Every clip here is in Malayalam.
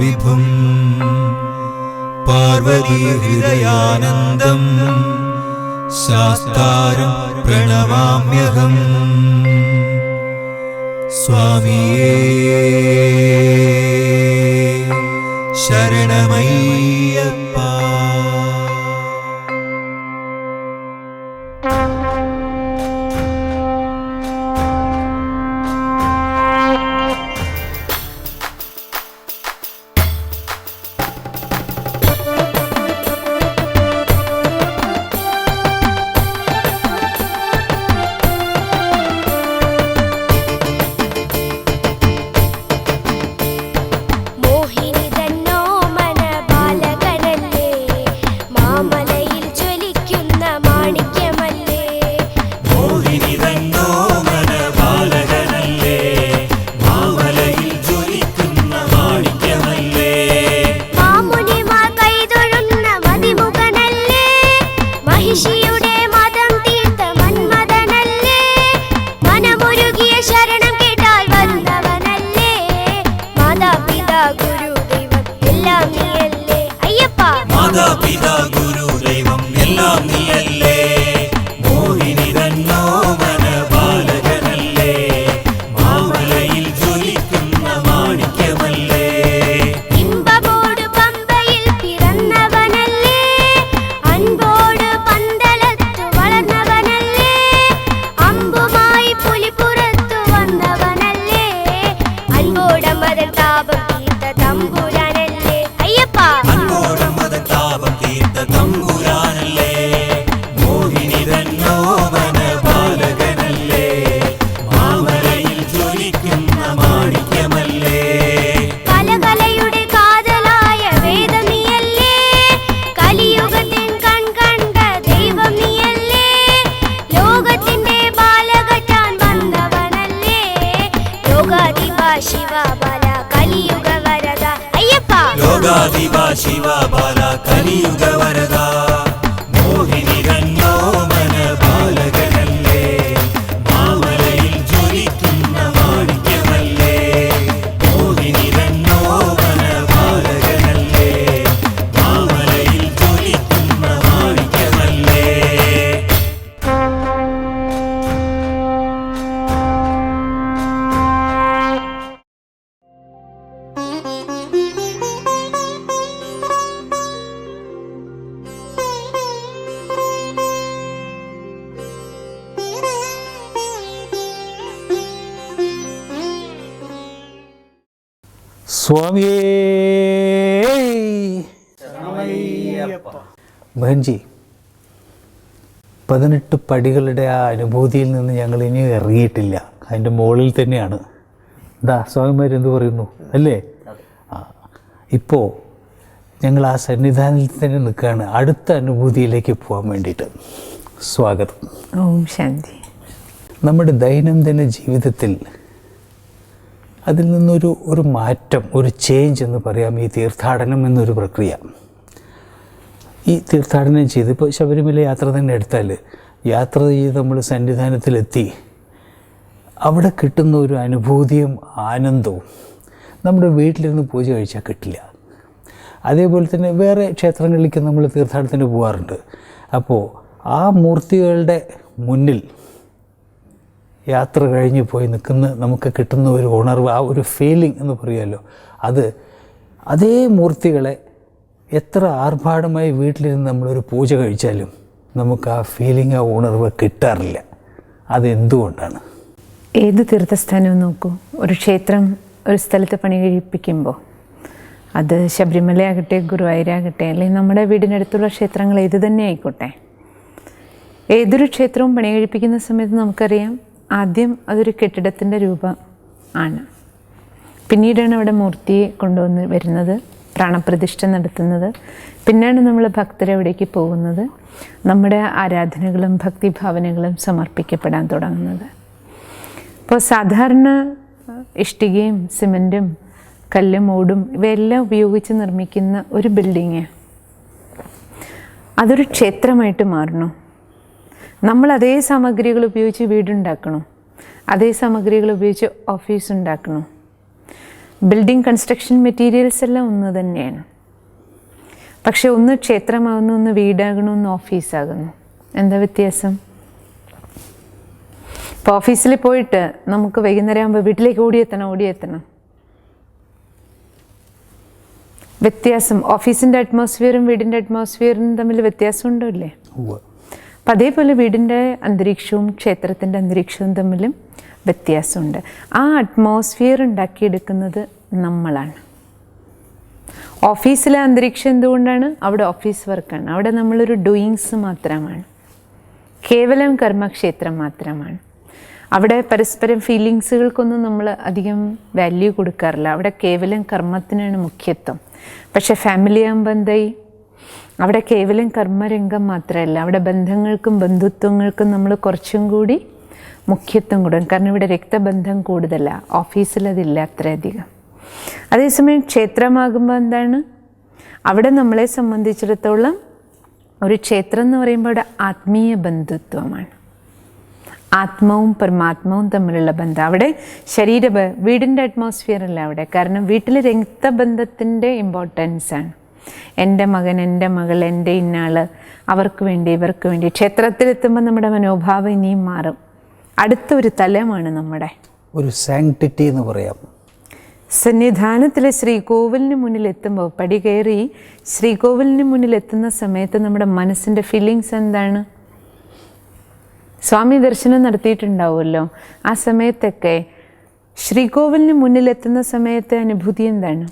വിഭും. പാർവതീഹൃദയാനന്ദം ശാസ്താരം പ്രണമാമ്യഹം സ്വാമിയേ ശരണമയ്യ മാതാപിതാ ഗുരു ദൈവം എല്ലാം നീയല്ലേ. അയ്യപ്പ. മാതാപിതാ സ്വാമിയേ. ബഹൻജി പതിനെട്ട് പടികളുടെ ആ അനുഭൂതിയിൽ നിന്ന് ഞങ്ങൾ ഇനിയും ഇറങ്ങിയിട്ടില്ല. അതിന്റെ മുകളിൽ തന്നെയാണ്. എന്താ സ്വാമിമാർ എന്ത് പറയുന്നു? അല്ലേ? ആ ഇപ്പോൾ ഞങ്ങൾ ആ സന്നിധാനത്തിൽ തന്നെ നിൽക്കുകയാണ്. അടുത്ത അനുഭൂതിയിലേക്ക് പോകാൻ വേണ്ടിയിട്ട്. സ്വാഗതം. ഓം ശാന്തി. നമ്മുടെ ദൈനംദിന ജീവിതത്തിൽ അതിൽ നിന്നൊരു ഒരു മാറ്റം ഒരു ചേഞ്ച് എന്ന് പറയാം ഈ തീർത്ഥാടനം എന്നൊരു പ്രക്രിയ. ഈ തീർത്ഥാടനം ചെയ്ത് ഇപ്പോൾ ശബരിമല യാത്ര തന്നെ എടുത്താൽ യാത്ര ചെയ്ത് നമ്മൾ സന്നിധാനത്തിലെത്തി അവിടെ കിട്ടുന്ന ഒരു അനുഭൂതിയും ആനന്ദവും നമ്മുടെ വീട്ടിലിരുന്ന് പൂജ കഴിച്ചാൽ കിട്ടില്ല. അതേപോലെ തന്നെ വേറെ ക്ഷേത്രങ്ങളിലേക്ക് നമ്മൾ തീർത്ഥാടനത്തിന് പോകാറുണ്ട് അപ്പോൾ ആ മൂർത്തികളുടെ മുന്നിൽ യാത്ര കഴിഞ്ഞ് പോയി നിൽക്കുന്ന നമുക്ക് കിട്ടുന്ന ഒരു ഉണർവ് ആ ഒരു ഫീലിംഗ് എന്ന് പറയുമല്ലോ. അത് അതേ മൂർത്തികളെ എത്ര ആർഭാടമായി വീട്ടിലിരുന്ന് നമ്മളൊരു പൂജ കഴിച്ചാലും നമുക്ക് ആ ഫീലിംഗ് ആ ഉണർവ് കിട്ടാറില്ല. അതെന്തുകൊണ്ടാണ്? ഏത് തീർത്ഥസ്ഥാനവും നോക്കൂ. ഒരു ക്ഷേത്രം ഒരു സ്ഥലത്ത് പണി കഴിപ്പിക്കുമ്പോൾ അത് ശബരിമലയാകട്ടെ ഗുരുവായൂരാകട്ടെ അല്ലെങ്കിൽ നമ്മുടെ വീടിനടുത്തുള്ള ക്ഷേത്രങ്ങൾ ഏത് തന്നെ ആയിക്കോട്ടെ. ഏതൊരു ക്ഷേത്രവും പണി കഴിപ്പിക്കുന്ന സമയത്ത് നമുക്കറിയാം ആദ്യം അതൊരു കെട്ടിടത്തിന്റെ രൂപം ആണ്. പിന്നീടാണ് അവിടെ മൂർത്തിയെ കൊണ്ടുവന്ന് വരുന്നത് പ്രാണപ്രതിഷ്ഠ നടത്തുന്നത്. പിന്നെയാണ് നമ്മൾ ഭക്തരവിടേക്ക് പോകുന്നത്. നമ്മുടെ ആരാധനകളും ഭക്തിഭാവനകളും സമർപ്പിക്കപ്പെടാൻ തുടങ്ങുന്നത്. ഇപ്പോൾ സാധാരണ ഇഷ്ടികയും സിമന്റും കല്ലും ഓടും ഇവയെല്ലാം ഉപയോഗിച്ച് നിർമ്മിക്കുന്ന ഒരു ബിൽഡിങ് അതൊരു ക്ഷേത്രമായിട്ട് മാറണു നമ്മൾ അതേ സാമഗ്രികൾ ഉപയോഗിച്ച് വീടുണ്ടാക്കണം. അതേ സാമഗ്രികൾ ഉപയോഗിച്ച് ഓഫീസ് ഉണ്ടാക്കണം. ബിൽഡിംഗ് കൺസ്ട്രക്ഷൻ മെറ്റീരിയൽസ് എല്ലാം ഒന്ന് തന്നെയാണ്. പക്ഷേ ഒന്ന് ക്ഷേത്രമാകുന്നു ഒന്ന് വീടാകണം ഒന്ന് ഓഫീസാകുന്നു എന്താ വ്യത്യാസം? ഇപ്പോൾ ഓഫീസിൽ പോയിട്ട് നമുക്ക് വൈകുന്നേരം ആകുമ്പോൾ വീട്ടിലേക്ക് ഓടിയെത്തണം ഓടിയെത്തണം. വ്യത്യാസം. ഓഫീസിന്റെ അറ്റ്മോസ്ഫിയറും വീടിന്റെ അറ്റ്മോസ്ഫിയറും തമ്മിൽ വ്യത്യാസമുണ്ടോ ഇല്ലേ? അതേപോലെ വീടിന്റെ അന്തരീക്ഷവും ക്ഷേത്രത്തിന്റെ അന്തരീക്ഷവും തമ്മിലും വ്യത്യാസമുണ്ട്. ആ അറ്റ്മോസ്ഫിയർ ഉണ്ടാക്കിയെടുക്കുന്നത് നമ്മളാണ്. ഓഫീസിലെ അന്തരീക്ഷം എന്തുകൊണ്ടാണ്? അവിടെ ഓഫീസ് വർക്കാണ്. അവിടെ നമ്മളൊരു ഡൂയിങ്സ് മാത്രമാണ്. കേവലം കർമ്മക്ഷേത്രം മാത്രമാണ്. അവിടെ പരസ്പരം ഫീലിങ്സുകൾക്കൊന്നും നമ്മൾ അധികം വാല്യൂ കൊടുക്കാറില്ല. അവിടെ കേവലം കർമ്മത്തിനാണ് മുഖ്യത്വം. പക്ഷേ ഫാമിലി ആകുമ്പോൾ എന്തായി? അവിടെ കേവലം കർമ്മരംഗം മാത്രമല്ല അവിടെ ബന്ധങ്ങൾക്കും ബന്ധുത്വങ്ങൾക്കും നമ്മൾ കുറച്ചും കൂടി മുഖ്യത്വം കൊടുക്കും കാരണം ഇവിടെ രക്തബന്ധം കൂടുതലാണ് ഓഫീസിലതില്ല അത്രയധികം. അതേസമയം ക്ഷേത്രമാകുമ്പോൾ എന്താണ്? അവിടെ നമ്മളെ സംബന്ധിച്ചിടത്തോളം ഒരു ക്ഷേത്രം എന്ന് പറയുമ്പോൾ അവിടെ ആത്മീയ ബന്ധുത്വമാണ്. ആത്മാവും പരമാത്മാവും തമ്മിലുള്ള ബന്ധം. അവിടെ ശരീര വീടിന്റെ അറ്റ്മോസ്ഫിയർ അല്ല അവിടെ. കാരണം വീട്ടിൽ രക്തബന്ധത്തിന്റെ ഇമ്പോർട്ടൻസ് ആണ്. എന്റെ മകൻ എന്റെ മകൾ എന്റെ ഇന്നാൾ അവർക്ക് വേണ്ടി ഇവർക്ക് വേണ്ടി ക്ഷേത്രത്തിലെത്തുമ്പോൾ നമ്മുടെ മനോഭാവം ഇനിയും മാറും. അടുത്തൊരു തലമാണ് നമ്മുടെ ഒരു സാങ്ക്ടിറ്റി എന്ന് പറയാം. സന്നിധാനത്തിലെ ശ്രീകോവിലിന് മുന്നിൽ എത്തുമ്പോൾ പടി കയറി ശ്രീകോവിലിന് മുന്നിൽ എത്തുന്ന സമയത്ത് നമ്മുടെ മനസ്സിന്റെ ഫീലിങ്സ് എന്താണ്? സ്വാമി ദർശനം നടത്തിയിട്ടുണ്ടാവുമല്ലോ. ആ സമയത്തൊക്കെ ശ്രീകോവിലിന് മുന്നിൽ എത്തുന്ന സമയത്തെ അനുഭൂതി എന്താണ്?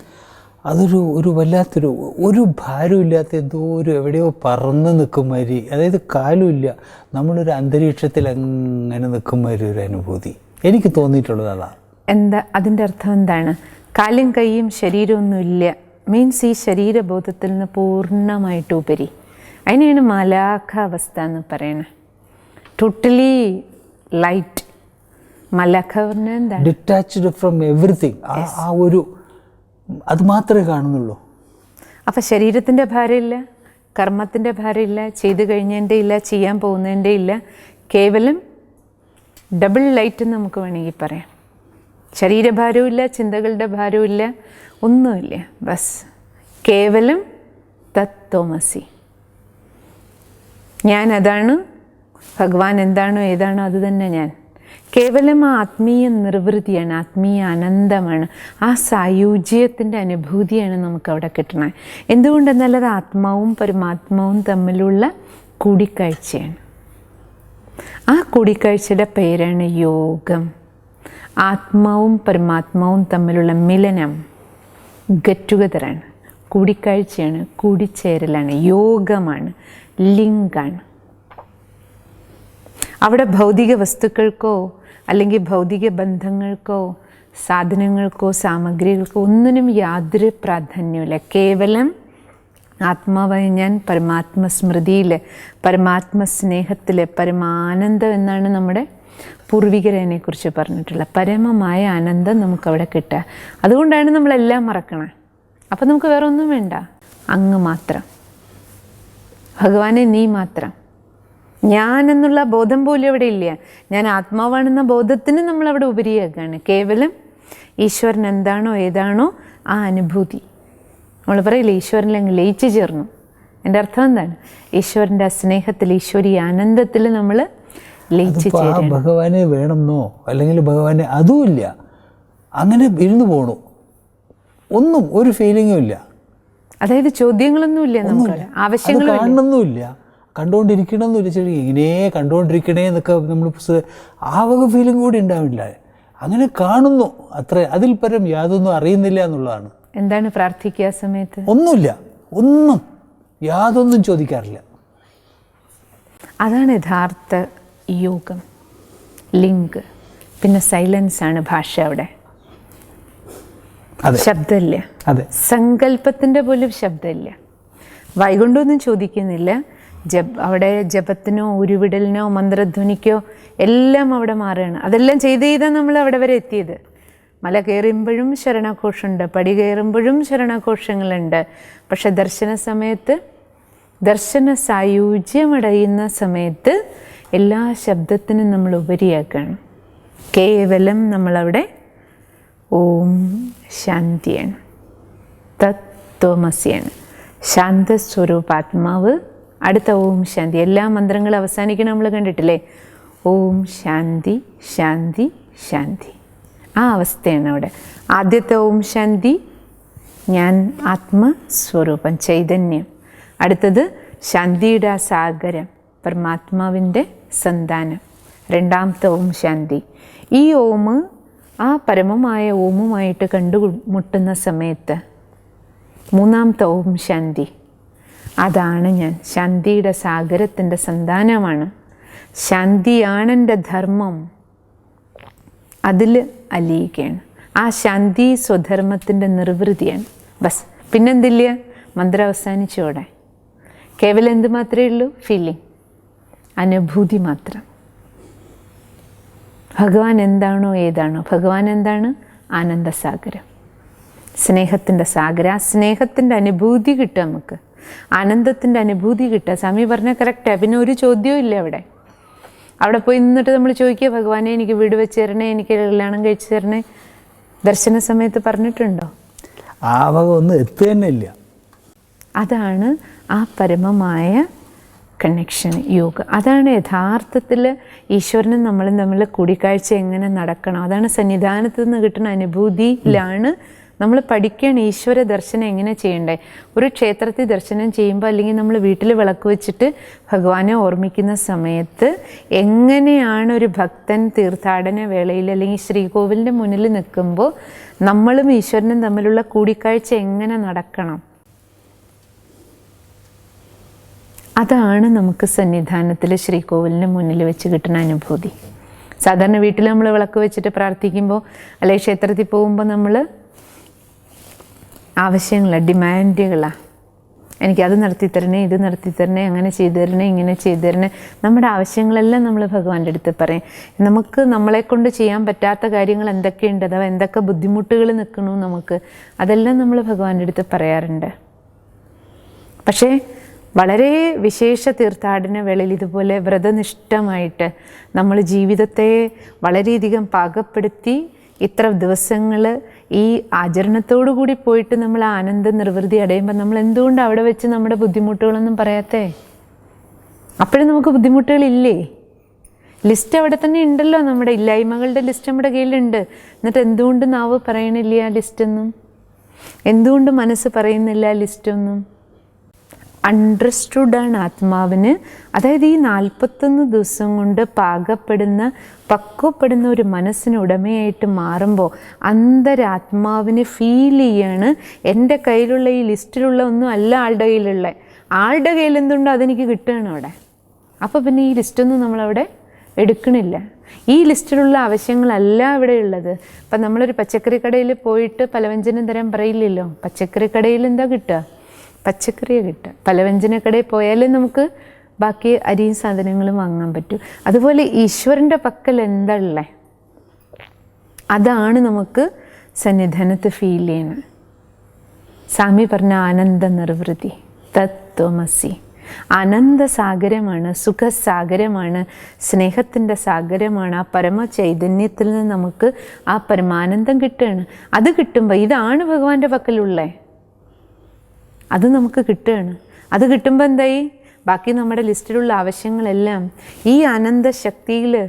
അതൊരു ഒരു വല്ലാത്തൊരു ഒരു ഭാരമില്ലാത്ത എന്തോ ഒരു എവിടെയോ പറന്ന് നിൽക്കുമാതിരി. അതായത് കാലുമില്ല. നമ്മളൊരു അന്തരീക്ഷത്തിൽ അങ്ങനെ നിൽക്കും നിൽക്കുമാതിരി ഒരു അനുഭൂതി. എനിക്ക് തോന്നിയിട്ടുള്ളത് അതാണ് എന്താ അതിന്റെ അർത്ഥം എന്താണ്? കാലും കൈയും ശരീരമൊന്നും ഇല്ല. മീൻസ് ഈ ശരീരബോധത്തിൽ നിന്ന് പൂർണമായിട്ട് ഉപരി. അതിനെയാണ് മലാഖ അവസ്ഥ എന്ന് പറയുന്നത് ടോട്ടലി ലൈറ്റ് മലാഖ പറഞ്ഞാൽ എന്താണ്? ഡിറ്റാച്ച്ഡ് ഫ്രം എവറിത്തിങ് ആ ഒരു അത് മാത്രമേ കാണുന്നുള്ളൂ. അപ്പം ശരീരത്തിന്റെ ഭാരമില്ല കർമ്മത്തിന്റെ ഭാരമില്ല ചെയ്തു കഴിഞ്ഞതിന്റെ ഇല്ല ചെയ്യാൻ പോകുന്നതിന്റെ ഇല്ല കേവലം ഡബിൾ ലൈറ്റ് എന്ന് നമുക്ക് വേണമെങ്കിൽ പറയാം. ശരീരഭാരവും ഇല്ല ചിന്തകളുടെ ഭാരവും ഇല്ല ഒന്നുമില്ല. ബസ്. കേവലം തത്വമസി. ഞാൻ അതാണ് ഭഗവാൻ എന്താണോ ഏതാണോ അത് തന്നെ ഞാൻ. കേവലം ആ ആത്മീയ നിർവൃതിയാണ് ആത്മീയ ആനന്ദമാണ് ആ സായുജ്യത്തിന്റെ അനുഭൂതിയാണ് നമുക്ക് അവിടെ കിട്ടുന്നത് എന്തുകൊണ്ടെന്നാൽ അത് ആത്മാവും പരമാത്മാവും തമ്മിലുള്ള കൂടിക്കാഴ്ചയാണ്. ആ കൂടിക്കാഴ്ചയുടെ പേരാണ് യോഗം. ആത്മാവും പരമാത്മാവും തമ്മിലുള്ള മിലനം ഗെറ്റ് ടുഗദറാണ് കൂടിക്കാഴ്ചയാണ് കൂടിച്ചേരലാണ് യോഗമാണ് ലിങ്കാണ് അവിടെ ഭൗതിക വസ്തുക്കൾക്കോ അല്ലെങ്കിൽ ഭൗതിക ബന്ധങ്ങൾക്കോ സാധനങ്ങൾക്കോ സാമഗ്രികൾക്കോ ഒന്നിനും യാതൊരു പ്രാധാന്യമില്ല കേവലം ആത്മാവായ ഞാൻ പരമാത്മസ്മൃതിയിൽ പരമാത്മസ്നേഹത്തിൽ പരമാത്മ പരമാനന്ദം എന്നാണ് നമ്മുടെ പൂർവികരനെ കുറിച്ച് പറഞ്ഞിട്ടുള്ളത്. പരമമായ ആനന്ദം നമുക്കവിടെ കിട്ടുക. അതുകൊണ്ടാണ് നമ്മളെല്ലാം മറക്കണേ. അപ്പം നമുക്ക് വേറെ ഒന്നും വേണ്ട. അങ്ങ് മാത്രം. ഭഗവാനെ നീ മാത്രം. ഞാൻ എന്നുള്ള ബോധം പോലും അവിടെ ഇല്ല. ഞാൻ ആത്മാവാണെന്ന ബോധത്തിന് നമ്മൾ അവിടെ ഉപരിയാക്കുകയാണ് കേവലം ഈശ്വരൻ എന്താണോ ഏതാണോ ആ അനുഭൂതി. നമ്മൾ പറയില്ല ഈശ്വരനിൽ അങ്ങ് ലയിച്ചു ചേർന്നു. എന്റെ അർത്ഥം എന്താണ്? ഈശ്വരന്റെ സ്നേഹത്തിൽ ഈശ്വരി ആനന്ദത്തിൽ നമ്മൾ ലയിച്ചു ആ ഭഗവാനെ വേണമെന്നോ അല്ലെങ്കിൽ ഭഗവാനെ അതുമില്ല അങ്ങനെ ഇരുന്ന് പോണു. ഒന്നും ഒരു ഫീലിങ്ങും ഇല്ല. അതായത് ചോദ്യങ്ങളൊന്നുമില്ല നമുക്ക്. ആവശ്യങ്ങളൊന്നുമില്ല ആവശ്യങ്ങളും കാണണമെന്നുമില്ല എന്ന് ചെടി ഇങ്ങനെ കണ്ടുകൊണ്ടിരിക്കണേ എന്നൊക്കെ നമ്മൾ പുസ്തകം ആ വക ഫീലിംഗ് കൂടി ഉണ്ടാവില്ല. അങ്ങനെ കാണുന്നു. അത്ര. അതിൽ പരം യാതൊന്നും അറിയുന്നില്ല എന്നുള്ളതാണ്. എന്താണ് പ്രാർത്ഥിക്കുക ആ സമയത്ത്? ഒന്നുമില്ല. ഒന്നും. യാതൊന്നും ചോദിക്കാറില്ല. അതാണ് യഥാർത്ഥ യോഗം. ലിങ്ക് പിന്നെ സൈലൻസ് ആണ് ഭാഷ അവിടെ. ശബ്ദമില്ല. അതെ. സങ്കല്പത്തിന്റെ പോലും ശബ്ദമില്ല. വൈകൊണ്ടൊന്നും ചോദിക്കുന്നില്ല. ജപ് അവിടെ ജപത്തിനോ ഉരുവിടലിനോ മന്ത്രധ്വനിക്കോ എല്ലാം അവിടെ മാറുകയാണ്. അതെല്ലാം ചെയ്ത് ചെയ്താൽ നമ്മൾ അവിടെ വരെ എത്തിയത്. മല കയറുമ്പോഴും ശരണഘോഷമുണ്ട് പടി കയറുമ്പോഴും ശരണഘോഷങ്ങളുണ്ട്. പക്ഷെ ദർശന സമയത്ത് ദർശന സായുജ്യമടയുന്ന സമയത്ത് എല്ലാ ശബ്ദത്തിനും നമ്മൾ ഉപരിയാക്കുകയാണ്. കേവലം നമ്മളവിടെ ഓം ശാന്തിയാണ് തത്വമസിയാണ്. ശാന്തസ്വരൂപാത്മാവ് അടുത്ത ഓം ശാന്തി. എല്ലാ മന്ത്രങ്ങളും അവസാനിക്കണം നമ്മൾ കണ്ടിട്ടില്ലേ? ഓം ശാന്തി ശാന്തി ശാന്തി. ആ അവസ്ഥയാണ് അവിടെ. ആദ്യത്തെ ഓം ശാന്തി ഞാൻ ആത്മസ്വരൂപം ചൈതന്യം. അടുത്തത് ശാന്തിയുടെ സാഗരം പരമാത്മാവിന്റെ സന്താനം. രണ്ടാമത്തെ ഓം ശാന്തി. ഈ ഓം ആ പരമമായ ഓമുമായിട്ട് കണ്ടുമുട്ടുന്ന സമയത്ത് മൂന്നാമത്തെ ഓം ശാന്തി. അതാണ് ഞാൻ. ശാന്തിയുടെ സാഗരത്തിന്റെ സന്താനമാണ്. ശാന്തിയാണ് എന്റെ ധർമ്മം അതിൽ അലിയിക്കുകയാണ് ആ ശാന്തി സ്വധർമ്മത്തിന്റെ നിർവൃതിയാണ്. ബസ്. പിന്നെന്തില്ല? മന്ത്രം അവസാനിച്ചോടെ കേവലം എന്ത് മാത്രമേ ഉള്ളൂ? ഫീലിംഗ് അനുഭൂതി മാത്രം. ഭഗവാൻ എന്താണോ ഏതാണോ? ഭഗവാൻ എന്താണ്? ആനന്ദസാഗരം. സ്നേഹത്തിന്റെ സാഗരം. ആ സ്നേഹത്തിന്റെ അനുഭൂതി കിട്ടും നമുക്ക്. ആനന്ദത്തിന്റെ അനുഭൂതി കിട്ടുക. സ്വാമി പറഞ്ഞ കറക്റ്റാണ് പിന്നെ ഒരു ചോദ്യവും ഇല്ല അവിടെ. അവിടെ പോയി നിന്നിട്ട് നമ്മൾ ചോദിക്കുക ഭഗവാനെ എനിക്ക് വീട് വെച്ച് തരണേ എനിക്ക് കല്യാണം കഴിച്ചു തരണേ? ദർശന സമയത്ത് പറഞ്ഞിട്ടുണ്ടോ? ആ വക ഒന്നും എത്തുക അതാണ് ആ പരമമായ കണക്ഷൻ യോഗ. അതാണ് യഥാർത്ഥത്തിൽ ഈശ്വരനും നമ്മളും തമ്മിൽ കൂടിക്കാഴ്ച എങ്ങനെ നടക്കണം. അതാണ് സന്നിധാനത്ത് നിന്ന് കിട്ടുന്ന അനുഭൂതിയിലാണ് നമ്മൾ പഠിക്കുകയാണ് ഈശ്വര ദർശനം എങ്ങനെ ചെയ്യണ്ടേ? ഒരു ക്ഷേത്രത്തിൽ ദർശനം ചെയ്യുമ്പോൾ അല്ലെങ്കിൽ നമ്മൾ വീട്ടിൽ വിളക്ക് വെച്ചിട്ട് ഭഗവാനെ ഓർമ്മിക്കുന്ന സമയത്ത് എങ്ങനെയാണ് ഒരു ഭക്തൻ തീർത്ഥാടന വേളയിൽ അല്ലെങ്കിൽ ശ്രീകോവിലിന്റെ മുന്നിൽ നിൽക്കുമ്പോൾ നമ്മളും ഈശ്വരനും തമ്മിലുള്ള കൂടിക്കാഴ്ച എങ്ങനെ നടക്കണം? അതാണ് നമുക്ക് സന്നിധാനത്തിൽ ശ്രീകോവിലിന് മുന്നിൽ വെച്ച് കിട്ടുന്ന അനുഭൂതി. സാധാരണ വീട്ടിൽ നമ്മൾ വിളക്ക് വെച്ചിട്ട് പ്രാർത്ഥിക്കുമ്പോൾ അല്ലെങ്കിൽ ക്ഷേത്രത്തിൽ പോകുമ്പോൾ നമ്മൾ ആവശ്യങ്ങളാണ് ഡിമാൻഡുകളാണ് എനിക്കത് നടത്തി തരണേ ഇത് നടത്തി തരണേ അങ്ങനെ ചെയ്തു തരണേ ഇങ്ങനെ ചെയ്തു തരണേ. നമ്മുടെ ആവശ്യങ്ങളെല്ലാം നമ്മൾ ഭഗവാന്റെ അടുത്ത് പറയും. നമുക്ക് നമ്മളെ കൊണ്ട് ചെയ്യാൻ പറ്റാത്ത കാര്യങ്ങൾ എന്തൊക്കെയുണ്ട്? അഥവാ എന്തൊക്കെ ബുദ്ധിമുട്ടുകൾ നിൽക്കണു നമുക്ക്? അതെല്ലാം നമ്മൾ ഭഗവാന്റെ അടുത്ത് പറയാറുണ്ട്. പക്ഷേ വളരെ വിശേഷ തീർത്ഥാടന വേളയിൽ ഇതുപോലെ വ്രതനിഷ്ഠമായിട്ട് നമ്മൾ ജീവിതത്തെ വളരെയധികം പാകപ്പെടുത്തി ഇത്ര ദിവസങ്ങൾ ഈ ആചരണത്തോടു കൂടി പോയിട്ട് നമ്മൾ ആനന്ദ നിർവൃതി അടയുമ്പോൾ നമ്മൾ എന്തുകൊണ്ട് അവിടെ വെച്ച് നമ്മുടെ ബുദ്ധിമുട്ടുകളൊന്നും പറയാത്തേ? അപ്പോഴും നമുക്ക് ബുദ്ധിമുട്ടുകളില്ലേ? ലിസ്റ്റ് അവിടെ തന്നെ ഉണ്ടല്ലോ നമ്മുടെ ഇല്ലായ്മകളുടെ ലിസ്റ്റ് നമ്മുടെ കയ്യിലുണ്ട്. എന്നിട്ട് എന്തുകൊണ്ട് നാവ് പറയണില്ല ലിസ്റ്റൊന്നും? എന്തുകൊണ്ട് മനസ്സ് പറയുന്നില്ല ലിസ്റ്റൊന്നും? അണ്ടർസ്റ്റുഡാണ് ആത്മാവിന്. അതായത് ഈ നാൽപ്പത്തൊന്ന് ദിവസം കൊണ്ട് പാകപ്പെടുന്ന പക്വപ്പെടുന്ന ഒരു മനസ്സിന് ഉടമയായിട്ട് മാറുമ്പോൾ അന്തരാത്മാവിനെ ഫീൽ ചെയ്യാണ്. എന്റെ കയ്യിലുള്ള ഈ ലിസ്റ്റിലുള്ള ഒന്നും അല്ല ആളുടെ കയ്യിലുള്ള. ആളുടെ കയ്യിൽ എന്തുണ്ടോ അതെനിക്ക് കിട്ടുകയാണ് അവിടെ. അപ്പോൾ പിന്നെ ഈ ലിസ്റ്റൊന്നും നമ്മളവിടെ എടുക്കണില്ല. ഈ ലിസ്റ്റിലുള്ള ആവശ്യങ്ങളല്ല ഇവിടെ ഉള്ളത്. ഇപ്പം നമ്മളൊരു പച്ചക്കറി കടയിൽ പോയിട്ട് പലവ്യഞ്ജനം തരാൻ പറയില്ലല്ലോ. പച്ചക്കറി കടയിൽ എന്താ കിട്ടുക? പച്ചക്കറിയെ കിട്ടുക. പലവ്യഞ്ജന കടയിൽ പോയാലേ നമുക്ക് ബാക്കി അരിയും സാധനങ്ങളും വാങ്ങാൻ പറ്റും. അതുപോലെ ഈശ്വരന്റെ പക്കൽ എന്താ അതാണ് നമുക്ക് സന്നിധാനത്ത് ഫീൽ ചെയ്യുന്നത്. സ്വാമി പറഞ്ഞ ആനന്ദ നിർവൃതി തത്വമസി. ആനന്ദ സാഗരമാണ് സുഖസാഗരമാണ് സ്നേഹത്തിന്റെ സാഗരമാണ് ആ പരമ ചൈതന്യത്തിൽ നിന്ന് നമുക്ക് ആ പരമാനന്ദം കിട്ടുകയാണ്. അത് കിട്ടുമ്പോൾ ഇതാണ് ഭഗവാന്റെ പക്കലുള്ളേ? അത് നമുക്ക് കിട്ടുകയാണ്. അത് കിട്ടുമ്പോൾ എന്തായി? ബാക്കി നമ്മുടെ ലിസ്റ്റിലുള്ള ആവശ്യങ്ങളെല്ലാം ഈ അനന്ത ശക്തിയിൽ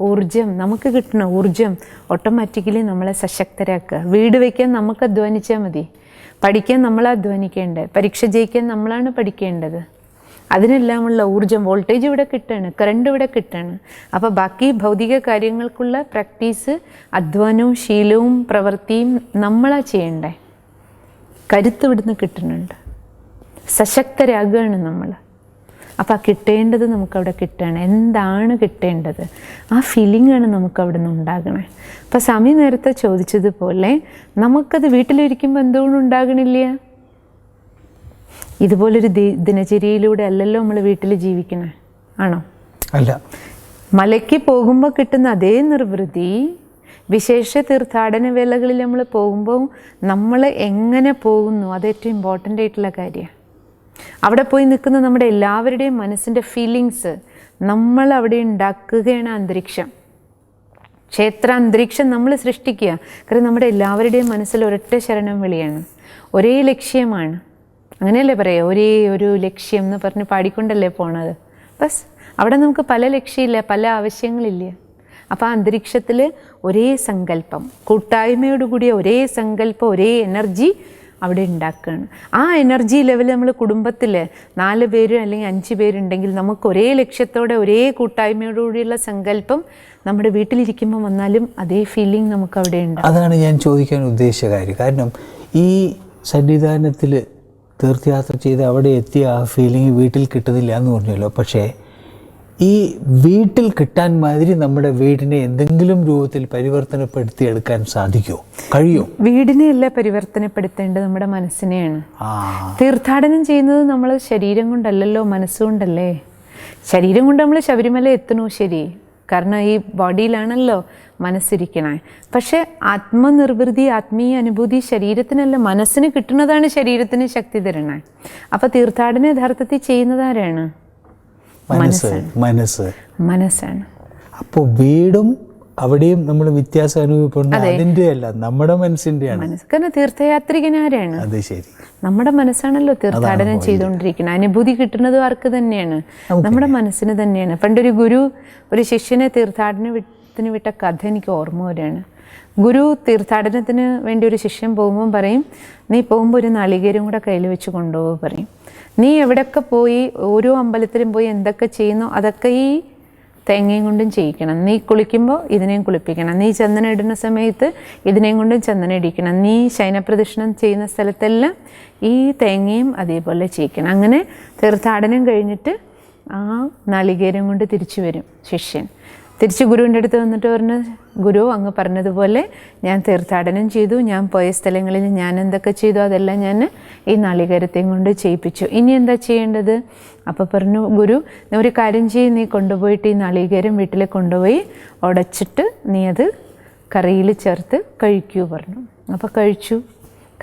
ഊർജം നമുക്ക് കിട്ടുന്ന ഊർജം ഓട്ടോമാറ്റിക്കലി നമ്മളെ സശക്തരാക്കുക. വീട് വയ്ക്കാൻ നമുക്ക് അധ്വാനിച്ചാൽ മതി. പഠിക്കാൻ നമ്മൾ അധ്വാനിക്കേണ്ടത് പരീക്ഷ ജയിക്കാൻ നമ്മളാണ് പഠിക്കേണ്ടത്. അതിനെല്ലാമുള്ള ഊർജം വോൾട്ടേജ് ഇവിടെ കിട്ടുകയാണ് കറണ്ട് ഇവിടെ കിട്ടുകയാണ്. അപ്പോൾ ബാക്കി ഭൗതിക കാര്യങ്ങൾക്കുള്ള പ്രാക്ടീസ് അധ്വാനവും ശീലവും പ്രവൃത്തിയും നമ്മളാ ചെയ്യണ്ടേ. കരുത്ത് ഇവിടുന്ന് കിട്ടുന്നുണ്ട്. സശക്തരാകുകയാണ് നമ്മൾ. അപ്പോൾ ആ കിട്ടേണ്ടത് നമുക്കവിടെ കിട്ടണം. എന്താണ് കിട്ടേണ്ടത്? ആ ഫീലിംഗ് ആണ് നമുക്ക് അവിടെ നിന്ന് ഉണ്ടാകണേ. അപ്പോൾ സമി നേരത്തെ ചോദിച്ചതുപോലെ നമുക്കത് വീട്ടിലിരിക്കുമ്പോൾ എന്തുകൊണ്ട് ഉണ്ടാകണില്ല? ഇതുപോലൊരു ദി- ദിനചര്യയിലൂടെ അല്ലല്ലോ നമ്മൾ വീട്ടിൽ ജീവിക്കണേ. ആണോ? അല്ല. മലയ്ക്ക് പോകുമ്പോൾ കിട്ടുന്ന അതേ നിർവൃതി വിശേഷ തീർത്ഥാടന വേളകളിൽ നമ്മൾ പോകുമ്പോൾ നമ്മൾ എങ്ങനെ പോകുന്നു? അത് ഏറ്റവും ഇമ്പോർട്ടന്റ് ആയിട്ടുള്ള കാര്യമാണ് അവിടെ പോയി നിൽക്കുന്ന നമ്മുടെ എല്ലാവരുടെയും മനസ്സിന്റെ ഫീലിങ്സ് നമ്മൾ അവിടെ ഉണ്ടാക്കുകയാണ് അന്തരീക്ഷം. ക്ഷേത്ര അന്തരീക്ഷം നമ്മൾ സൃഷ്ടിക്കുക. കാരണം നമ്മുടെ എല്ലാവരുടെയും മനസ്സിൽ ഒരൊറ്റ ശരണം വിളിയാണ്. ഒരേ ലക്ഷ്യമാണ്. അങ്ങനെയല്ലേ പറയുക? ഒരേ ഒരു ലക്ഷ്യം എന്ന് പറഞ്ഞ് പാടിക്കൊണ്ടല്ലേ പോണത്? ബസ് അവിടെ നമുക്ക് പല ലക്ഷ്യമില്ല പല ആവശ്യങ്ങളില്ല. അപ്പോൾ ആ അന്തരീക്ഷത്തിൽ ഒരേ സങ്കല്പം കൂട്ടായ്മയോടുകൂടിയ ഒരേ സങ്കല്പം ഒരേ എനർജി അവിടെ ഉണ്ടാക്കുകയാണ്. ആ എനർജി ലെവൽ നമ്മൾ കുടുംബത്തിൽ നാല് പേര് അല്ലെങ്കിൽ അഞ്ച് പേരുണ്ടെങ്കിൽ നമുക്ക് ഒരേ ലക്ഷ്യത്തോടെ ഒരേ കൂട്ടായ്മയോടുകൂടിയുള്ള സങ്കല്പം നമ്മുടെ വീട്ടിലിരിക്കുമ്പോൾ വന്നാലും അതേ ഫീലിംഗ് നമുക്ക് അവിടെ ഉണ്ട് അതാണ് ഞാൻ ചോദിക്കാൻ ഉദ്ദേശിച്ച കാര്യം. കാരണം ഈ സന്നിധാനത്തിൽ തീർത്ഥയാത്ര ചെയ്ത് അവിടെ എത്തിയ ആ ഫീലിംഗ് വീട്ടിൽ കിട്ടുന്നില്ല എന്ന് പറഞ്ഞല്ലോ. പക്ഷേ ഈ വീട്ടിൽ കിട്ടാൻ മാതിരി നമ്മുടെ വീടിനെ എന്തെങ്കിലും രൂപത്തിൽ പരിവർത്തനപ്പെടുത്തി എടുക്കാൻ സാധിക്കുമോ വീടിനെ അല്ല പരിവർത്തനപ്പെടുത്തേണ്ടത് നമ്മുടെ മനസ്സിനെയാണ്. തീർത്ഥാടനം ചെയ്യുന്നത് നമ്മൾ ശരീരം കൊണ്ടല്ലല്ലോ മനസ്സുകൊണ്ടല്ലേ ശരീരം കൊണ്ട് നമ്മൾ ശബരിമല എത്തണു ശരി. കാരണം ഈ ബോഡിയിലാണല്ലോ മനസ്സിരിക്കണേ. പക്ഷെ ആത്മനിർവൃതി ആത്മീയ അനുഭൂതി ശരീരത്തിനല്ല മനസ്സിന് കിട്ടുന്നതാണ് ശരീരത്തിന് ശക്തി തരണേ. അപ്പോൾ തീർത്ഥാടനം യഥാർത്ഥത്തിൽ ചെയ്യുന്നത് ആരാണ്? മനസ്സ്. മനസ്സ്. മനസ്സാണ്. അപ്പോൾ വീടും അവിടെയും നമ്മൾ വ്യത്യാസം അനുഭവപ്പെടുന്നത് അതിന്റെ അല്ല നമ്മുടെ മനസ്സിന്റെയാണ്. മനസ്സ്. കാരണം തീർത്ഥയാത്രികനാരാണ്? അത് ശരി. നമ്മുടെ മനസ്സാണല്ലോ തീർത്ഥാടനം ചെയ്തുകൊണ്ടിരിക്കുന്നത് അനുഭൂതി കിട്ടുന്നതും ആർക്ക് തന്നെയാണ്? നമ്മുടെ മനസ്സിന് തന്നെയാണ്. പണ്ടൊരു ഗുരു ഒരു ശിഷ്യനെ തീർത്ഥാടനത്തിന് വിട്ട കഥ എനിക്ക് ഓർമ്മ വരികയാണ്. ഗുരു തീർത്ഥാടനത്തിന് വേണ്ടി ഒരു ശിഷ്യൻ പോകുമ്പോൾ പറയും നീ പോകുമ്പോൾ ഒരു നാളികേരം കൂടെ കയ്യിൽ വെച്ച് കൊണ്ടുപോകുമ്പോൾ പറയും. നീ എവിടെയൊക്കെ പോയി ഓരോ അമ്പലത്തിലും പോയി എന്തൊക്കെ ചെയ്യുന്നു അതൊക്കെ ഈ തേങ്ങയും കൊണ്ടും ചെയ്യിക്കണം. നീ കുളിക്കുമ്പോൾ ഇതിനെയും കുളിപ്പിക്കണം. നീ ചന്ദനം ഇടുന്ന സമയത്ത് ഇതിനെയും കൊണ്ടും ചന്ദനം ഇടിക്കണം. നീ ശയനപ്രദക്ഷിണം ചെയ്യുന്ന സ്ഥലത്തെല്ലാം ഈ തേങ്ങയും അതേപോലെ ചെയ്യിക്കണം. അങ്ങനെ തീർത്ഥാടനം കഴിഞ്ഞിട്ട് ആ നാളികേരം കൊണ്ട് തിരിച്ചു വരും ശിഷ്യൻ. തിരിച്ച് ഗുരുവിന്റെ അടുത്ത് വന്നിട്ട് പറഞ്ഞു ഗുരു അങ്ങ് പറഞ്ഞതുപോലെ ഞാൻ തീർത്ഥാടനം ചെയ്തു. ഞാൻ പോയ സ്ഥലങ്ങളിൽ ഞാൻ എന്തൊക്കെ ചെയ്തു? അതെല്ലാം ഞാൻ ഈ നാളികേരത്തെയും കൊണ്ട് ചെയ്യിപ്പിച്ചു. ഇനി എന്താ ചെയ്യേണ്ടത്? അപ്പോൾ പറഞ്ഞു ഗുരു ഒരു കാര്യം ചെയ്യും. നീ കൊണ്ടുപോയിട്ട് ഈ നാളികേരം വീട്ടിൽ കൊണ്ടുപോയി ഉടച്ചിട്ട് നീ അത് കറിയിൽ ചേർത്ത് കഴിക്കൂ പറഞ്ഞു. അപ്പോൾ കഴിച്ചു.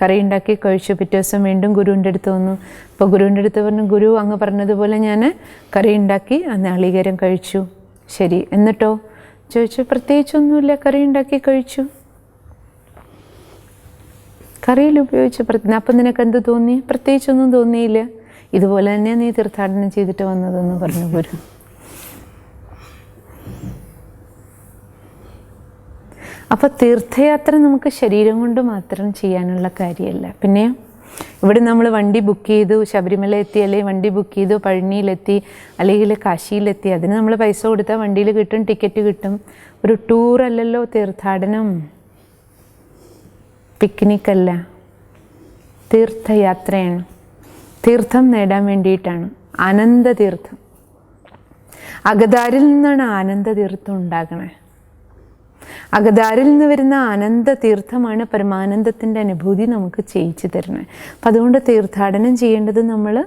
കറി ഉണ്ടാക്കി കഴിച്ചു. പിറ്റേ ദിവസം വീണ്ടും ഗുരുവിന്റെ അടുത്ത് വന്നു. അപ്പോൾ ഗുരുവിന്റെ അടുത്ത് പറഞ്ഞു ഗുരു അങ്ങ് പറഞ്ഞതുപോലെ ഞാൻ കറി ഉണ്ടാക്കി ആ നാളികേരം കഴിച്ചു. ശരി എന്നിട്ടോ? ചോദിച്ചു പ്രത്യേകിച്ചൊന്നുമില്ല കറി ഉണ്ടാക്കി കഴിച്ചു. കറിയിൽ ഉപയോഗിച്ച് അപ്പം നിനക്ക് എന്ത് തോന്നി? പ്രത്യേകിച്ചൊന്നും തോന്നിയില്ല. ഇതുപോലെ തന്നെ നീ തീർത്ഥാടനം ചെയ്തിട്ട് വന്നതെന്ന് പറഞ്ഞു ഗുരു അപ്പോൾ തീർത്ഥയാത്ര നമുക്ക് ശരീരം കൊണ്ട് മാത്രം ചെയ്യാനുള്ള കാര്യമല്ല. പിന്നെ ഇവിടെ നമ്മൾ വണ്ടി ബുക്ക് ചെയ്തു ശബരിമല എത്തി അല്ലെങ്കിൽ വണ്ടി ബുക്ക് ചെയ്തു പഴനിയിലെത്തി അല്ലെങ്കിൽ കാശിയിലെത്തി. അതിന് നമ്മൾ പൈസ കൊടുത്താൽ വണ്ടിയിൽ കിട്ടും ടിക്കറ്റ് കിട്ടും. ഒരു ടൂർ അല്ലല്ലോ തീർത്ഥാടനം. പിക്നിക് അല്ല. തീർത്ഥയാത്രയാണ്. തീർത്ഥം നേടാൻ വേണ്ടിയിട്ടാണ്. ആനന്ദ തീർത്ഥം അകതാരിൽ നിന്നാണ് ആനന്ദ തീർത്ഥം ഉണ്ടാകണേ. അകതാരിൽ നിന്ന് വരുന്ന ആനന്ദ തീർത്ഥമാണ് പരമാനന്ദത്തിന്റെ അനുഭൂതി നമുക്ക് ചെയ്യിച്ചു തരുന്നത്. അപ്പം അതുകൊണ്ട് തീർത്ഥാടനം ചെയ്യേണ്ടത് നമ്മൾ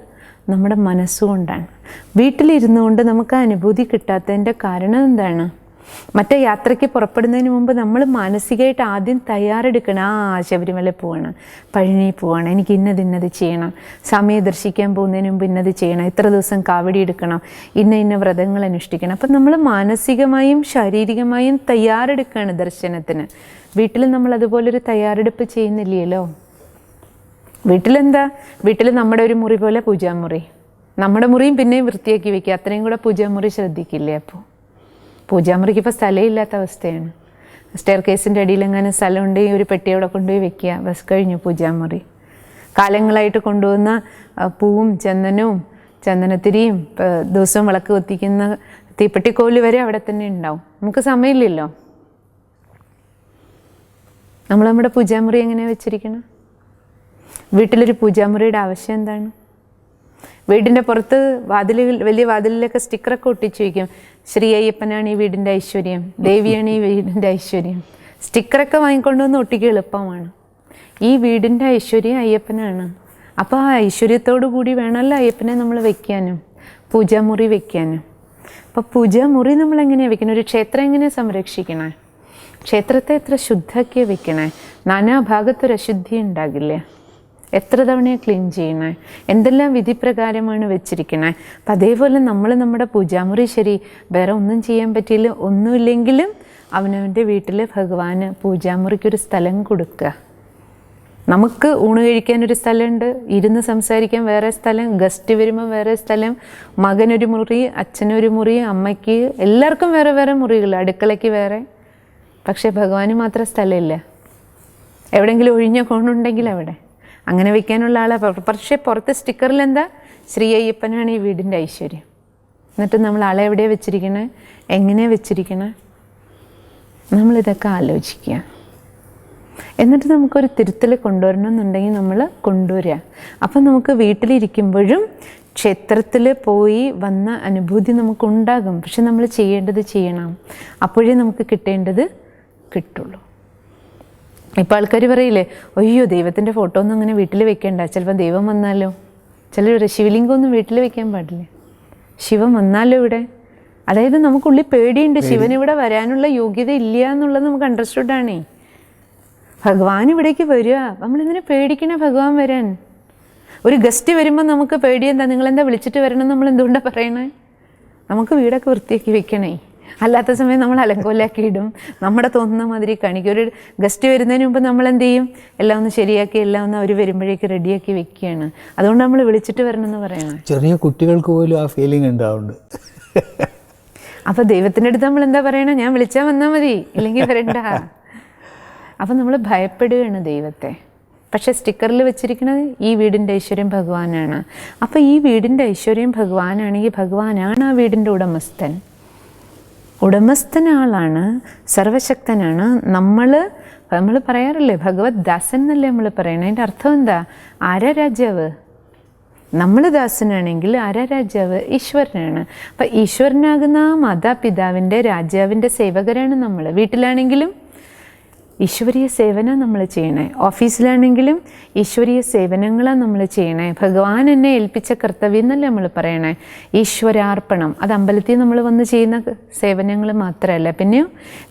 നമ്മുടെ മനസ്സുകൊണ്ടാണ്. വീട്ടിലിരുന്നു കൊണ്ട് നമുക്ക് അനുഭൂതി കിട്ടാത്തതിന്റെ കാരണം എന്താണ്? മറ്റേ യാത്രയ്ക്ക് പുറപ്പെടുന്നതിന് മുമ്പ് നമ്മൾ മാനസികമായിട്ട് ആദ്യം തയ്യാറെടുക്കണം. ആ ശബരിമല പോവാണ് പഴനി പോവാണ് എനിക്ക് ഇന്നത് ഇന്നത് ചെയ്യണം. സമയം ദർശിക്കാൻ പോകുന്നതിന് മുമ്പ് ഇന്നത് ചെയ്യണം. ഇത്ര ദിവസം കാവടി എടുക്കണം. ഇന്ന ഇന്ന വ്രതങ്ങൾ അനുഷ്ഠിക്കണം. അപ്പം നമ്മൾ മാനസികമായും ശാരീരികമായും തയ്യാറെടുക്കുകയാണ് ദർശനത്തിന്. വീട്ടിൽ നമ്മൾ അതുപോലൊരു തയ്യാറെടുപ്പ് ചെയ്യുന്നില്ലല്ലോ. വീട്ടിലെന്താ? വീട്ടിൽ നമ്മുടെ ഒരു മുറി പോലെ പൂജാമുറി. നമ്മുടെ മുറിയും പിന്നെയും വൃത്തിയാക്കി വെക്കുക. അത്രയും കൂടെ പൂജാമുറി ശ്രദ്ധിക്കില്ലേ അപ്പോൾ പൂജാമുറിക്ക് ഇപ്പോൾ സ്ഥലമില്ലാത്ത അവസ്ഥയാണ്. സ്റ്റെയർ കേസിന്റെ അടിയിലെങ്ങാനും സ്ഥലം ഉണ്ടെങ്കിൽ ഒരു പെട്ടി അവിടെ കൊണ്ടുപോയി വെക്കുക. ബസ് കഴിഞ്ഞു പൂജാമുറി കാലങ്ങളായിട്ട് കൊണ്ടുവന്ന പൂവും ചന്ദനവും ചന്ദനത്തിരിയും ദിവസവും വിളക്ക് കൊത്തിക്കുന്ന തീപ്പെട്ടിക്കോൽ വരെ അവിടെ തന്നെ ഉണ്ടാവും. നമുക്ക് സമയമില്ലല്ലോ. നമ്മൾ നമ്മുടെ പൂജാമുറി എങ്ങനെയാണ് വെച്ചിരിക്കണം? വീട്ടിലൊരു പൂജാമുറിയുടെ ആവശ്യം എന്താണ്? വീടിന്റെ പുറത്ത് വാതിലുകൾ വലിയ വാതിലിലൊക്കെ സ്റ്റിക്കറൊക്കെ ഒട്ടിച്ചു വയ്ക്കും ശ്രീ അയ്യപ്പനാണ് ഈ വീടിന്റെ ഐശ്വര്യം ദേവിയാണ് ഈ വീടിന്റെ ഐശ്വര്യം. സ്റ്റിക്കറൊക്കെ വാങ്ങിക്കൊണ്ടുവന്ന് ഒട്ടിക്കുക എളുപ്പമാണ്. ഈ വീടിന്റെ ഐശ്വര്യം അയ്യപ്പനാണ്. അപ്പോൾ ആ ഐശ്വര്യത്തോടു കൂടി വേണമല്ലോ അയ്യപ്പനെ നമ്മൾ വെക്കാനും പൂജാമുറി വെക്കാനും. അപ്പോൾ പൂജാമുറി നമ്മൾ എങ്ങനെയാണ് വെക്കുന്നത് ഒരു ക്ഷേത്രം എങ്ങനെയാണ് സംരക്ഷിക്കണേ? ക്ഷേത്രത്തെ എത്ര ശുദ്ധാക്കിയ വെക്കണേ? നാനാഭാഗത്തൊരു അശുദ്ധി ഉണ്ടാകില്ലേ? എത്ര തവണയാണ് ക്ലീൻ ചെയ്യണേ? എന്തെല്ലാം വിധിപ്രകാരമാണ് വെച്ചിരിക്കണേ? അപ്പം അതേപോലെ നമ്മൾ നമ്മുടെ പൂജാമുറി ശരി വേറെ ഒന്നും ചെയ്യാൻ പറ്റിയില്ല ഒന്നുമില്ലെങ്കിലും അവനവന്റെ വീട്ടിൽ ഭഗവാന് പൂജാമുറിക്കൊരു സ്ഥലം കൊടുക്കുക. നമുക്ക് ഊണ് കഴിക്കാൻ ഒരു സ്ഥലമുണ്ട് ഇരുന്ന് സംസാരിക്കാൻ വേറെ സ്ഥലം ഗസ്റ്റ് വരുമ്പോൾ വേറെ സ്ഥലം മകനൊരു മുറി അച്ഛനൊരു മുറി അമ്മയ്ക്ക് എല്ലാവർക്കും വേറെ വേറെ മുറികൾ അടുക്കളയ്ക്ക് വേറെ. പക്ഷേ ഭഗവാന് മാത്രം സ്ഥലമില്ല. എവിടെയെങ്കിലും ഒഴിഞ്ഞ കോണുണ്ടെങ്കിൽ അവിടെ. അങ്ങനെ വെക്കാനുള്ള ആളെ. പക്ഷേ പുറത്ത് സ്റ്റിക്കറിൽ എന്താ? ശ്രീ അയ്യപ്പനാണ് ഈ വീടിന്റെ ഐശ്വര്യം. എന്നിട്ട് നമ്മൾ ആളെ എവിടെയാണ് വെച്ചിരിക്കണേ? എങ്ങനെയാണ് വെച്ചിരിക്കണേ? നമ്മളിതൊക്കെ ആലോചിക്കുക. എന്നിട്ട് നമുക്കൊരു തിരുത്തൽ കൊണ്ടുവരണം എന്നുണ്ടെങ്കിൽ നമ്മൾ കൊണ്ടുവരിക. അപ്പം നമുക്ക് വീട്ടിലിരിക്കുമ്പോഴും ക്ഷേത്രത്തിൽ പോയി വന്ന അനുഭൂതി നമുക്കുണ്ടാകും. പക്ഷെ നമ്മൾ ചെയ്യേണ്ടത് ചെയ്യണം. അപ്പോഴേ നമുക്ക് കിട്ടേണ്ടത് കിട്ടുള്ളൂ. ഇപ്പം ആൾക്കാർ പറയില്ലേ അയ്യോ ദൈവത്തിന്റെ ഫോട്ടോ ഒന്നും അങ്ങനെ വീട്ടിൽ വെക്കേണ്ട. ചിലപ്പോൾ ദൈവം വന്നാലോ? ചിലർ ശിവലിംഗം ഒന്നും വീട്ടിൽ വെക്കാൻ പാടില്ല. ശിവം വന്നാലോ ഇവിടെ? അതായത് നമുക്കുള്ളിൽ പേടിയുണ്ട് ശിവൻ ഇവിടെ വരാനുള്ള യോഗ്യത ഇല്ല എന്നുള്ളത് നമുക്ക് അണ്ടർസ്റ്റുഡ് ആണേ. ഭഗവാൻ ഇവിടേക്ക് വരിക. നമ്മളെന്തിനാ പേടിക്കണേ ഭഗവാൻ വരാൻ? ഒരു ഗസ്റ്റ് വരുമ്പോൾ നമുക്ക് പേടിയെന്താ നിങ്ങളെന്താ വിളിച്ചിട്ട് വരണം നമ്മൾ എന്തുകൊണ്ടാണ് പറയണേ? നമുക്ക് വീടൊക്കെ വൃത്തിയാക്കി വെക്കണേ. അല്ലാത്ത സമയം നമ്മൾ അലങ്കോലാക്കി ഇടും. നമ്മുടെ തോന്നുന്ന മാതിരി കാണിക്കും ഒരു ഗസ്റ്റ് വരുന്നതിന് മുമ്പ് നമ്മൾ എന്ത് ചെയ്യും? എല്ലാം ഒന്ന് ശരിയാക്കി എല്ലാം ഒന്ന് അവർ വരുമ്പോഴേക്ക് റെഡിയാക്കി വെക്കുകയാണ്. അതുകൊണ്ട് നമ്മൾ വിളിച്ചിട്ട് വരണം എന്ന് പറയണം. ചെറിയ കുട്ടികൾക്ക് പോലും ആ ഫീലിംഗ് ഉണ്ടാവുന്നുണ്ട്. അപ്പോൾ ദൈവത്തിന്റെ അടുത്ത് നമ്മൾ എന്താ പറയണം? ഞാൻ വിളിച്ചാൽ വന്നാൽ മതി. ഇല്ലെങ്കിൽ വരണ്ട. അപ്പം നമ്മൾ ഭയപ്പെടുകയാണ് ദൈവത്തെ. പക്ഷെ സ്റ്റിക്കറിൽ വെച്ചിരിക്കുന്നത് ഈ വീടിന്റെ ഐശ്വര്യം ഭഗവാനാണ്. അപ്പോൾ ഈ വീടിന്റെ ഐശ്വര്യം ഭഗവാനാണെങ്കിൽ ഭഗവാനാണ് ആ വീടിന്റെ ഉടമസ്ഥൻ. ഉടമസ്ഥൻ ആളാണ് സർവശക്തനാണ്. നമ്മൾ നമ്മൾ പറയാറില്ലേ ഭഗവത് ദാസൻ എന്നല്ലേ നമ്മൾ പറയണേ? അതിന്റെ അർത്ഥം എന്താ? ആരാ രാജാവ്? നമ്മൾ ദാസനാണെങ്കിൽ ആരാ രാജാവ്? ഈശ്വരനാണ്. അപ്പം ഈശ്വരനാകുന്ന മാതാപിതാവിന്റെ രാജാവിന്റെ സേവകരാണ് നമ്മൾ വീട്ടിലാണെങ്കിലും ഈശ്വരീയ സേവനം നമ്മൾ ചെയ്യണേ. ഓഫീസിലാണെങ്കിലും ഈശ്വരീയ സേവനങ്ങളാണ് നമ്മൾ ചെയ്യണേ. ഭഗവാൻ എന്നെ ഏൽപ്പിച്ച കർത്തവ്യം എന്നല്ലേ നമ്മൾ പറയണേ. ഈശ്വരാർപ്പണം. അത് അമ്പലത്തിൽ നമ്മൾ വന്ന് ചെയ്യുന്ന സേവനങ്ങൾ മാത്രമല്ല പിന്നെ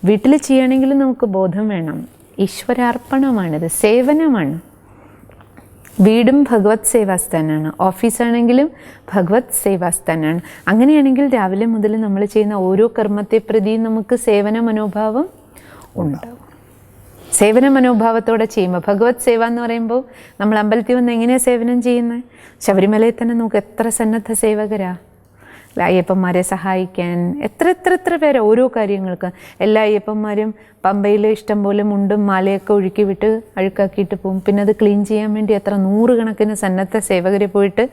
വീട്ടിൽ ചെയ്യുകയാണെങ്കിലും നമുക്ക് ബോധം വേണം. ഈശ്വരാർപ്പണമാണിത്. സേവനമാണ്. വീടും ഭഗവത് സേവാസ്ഥാനാണ്. ഓഫീസാണെങ്കിലും ഭഗവത് സേവാസ്ഥാനാണ്. അങ്ങനെയാണെങ്കിൽ രാവിലെ മുതൽ നമ്മൾ ചെയ്യുന്ന ഓരോ കർമ്മത്തെ പ്രതി നമുക്ക് സേവന മനോഭാവം ഉണ്ടാവും. സേവന മനോഭാവത്തോടെ ചെയ്യുമ്പോൾ ഭഗവത് സേവ എന്ന് പറയുമ്പോൾ നമ്മൾ അമ്പലത്തിൽ വന്ന് എങ്ങനെയാണ് സേവനം ചെയ്യുന്നത് ശബരിമലയിൽ തന്നെ നമുക്ക് എത്ര സന്നദ്ധ സേവകരാ. അയ്യപ്പന്മാരെ സഹായിക്കാൻ എത്ര എത്ര എത്ര പേര് ഓരോ കാര്യങ്ങൾക്ക്. എല്ലാ അയ്യപ്പന്മാരും പമ്പയിൽ ഇഷ്ടംപോലെ മുണ്ടും മാലയൊക്കെ ഒഴുക്കി വിട്ട് അഴുക്കാക്കിയിട്ട് പോകും. പിന്നെ അത് ക്ലീൻ ചെയ്യാൻ വേണ്ടി എത്ര നൂറുകണക്കിന് സന്നദ്ധ സേവകർ പോയിട്ട്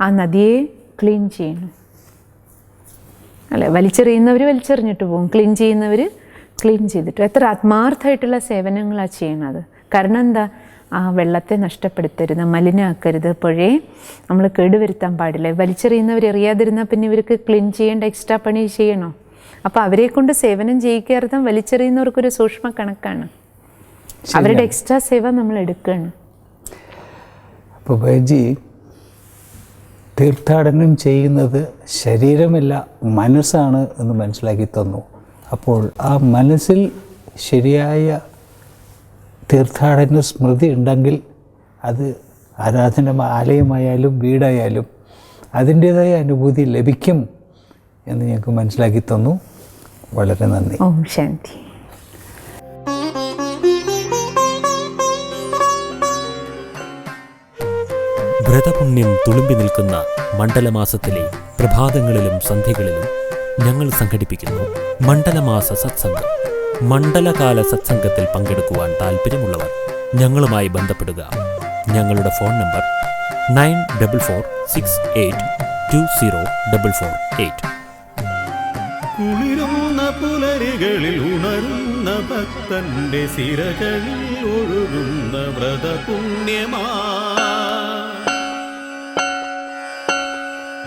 ആ നദിയെ ക്ലീൻ ചെയ്യണം അല്ലെ? വലിച്ചെറിയുന്നവർ വലിച്ചെറിഞ്ഞിട്ട് പോകും. ക്ലീൻ ചെയ്യുന്നവർ ക്ലീൻ ചെയ്തിട്ട്. എത്ര ആത്മാർത്ഥമായിട്ടുള്ള സേവനങ്ങളാണ് ചെയ്യണത്. കാരണം എന്താ? ആ വെള്ളത്തെ നഷ്ടപ്പെടുത്തരുത് മലിനാക്കരുത് പുഴയെ നമ്മൾ കേടുവരുത്താൻ പാടില്ല. വലിച്ചെറിയുന്നവർ എറിയാതിരുന്നാൽ പിന്നെ ഇവർക്ക് ക്ലീൻ ചെയ്യേണ്ട എക്സ്ട്രാ പണി ചെയ്യണോ? അപ്പോൾ അവരെ കൊണ്ട് സേവനം ചെയ്യിക്കാർത്ഥം വലിച്ചെറിയുന്നവർക്കൊരു സൂക്ഷ്മ കണക്കാണ്. അവരുടെ എക്സ്ട്രാ സേവ നമ്മൾ എടുക്കുകയാണ് അപ്പോൾ ബൈജി തീർത്ഥാടനം ചെയ്യുന്നത് ശരീരമല്ല മനസ്സാണ് എന്ന് മനസ്സിലാക്കി തന്നു. അപ്പോൾ ആ മനസ്സിൽ ശരിയായ തീർത്ഥാടന സ്മൃതി ഉണ്ടെങ്കിൽ അത് ആരാധന ആലയമായാലും വീടായാലും അതിന്റേതായ അനുഭൂതി ലഭിക്കും എന്ന് ഞങ്ങൾക്ക് മനസ്സിലാക്കി തന്നു. വളരെ നന്ദി. ഓം ശാന്തി. വ്രതപുണ്യം തുളുമ്പി നിൽക്കുന്ന മണ്ഡലമാസത്തിലെ പ്രഭാതങ്ങളിലും സന്ധ്യകളിലും ഞങ്ങൾ സംഘടിപ്പിക്കുന്നു മണ്ഡലമാസ സത്സംഗം. മണ്ഡലകാല സത്സംഗത്തിൽ പങ്കെടുക്കുവാൻ താല്പര്യമുള്ളവർ ഞങ്ങളുമായി ബന്ധപ്പെടുക. ഞങ്ങളുടെ phone number nine double four six eight two zero double four eight. കുളിരുന്ന പുലരികളിൽ ഉണരുന്ന ഭക്തന്റെ സിരകളിൽ ഒഴുകുന്ന വ്രതപുണ്യമാ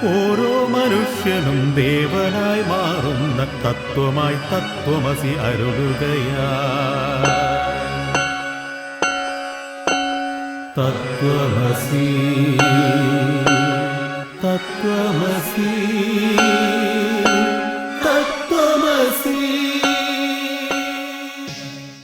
ഓരോ മനുഷ്യനും ദേവനായി മാറുന്ന തത്വമായി തത്വമസി അരുളുകയാ. തത്വമസി തത്വമസി.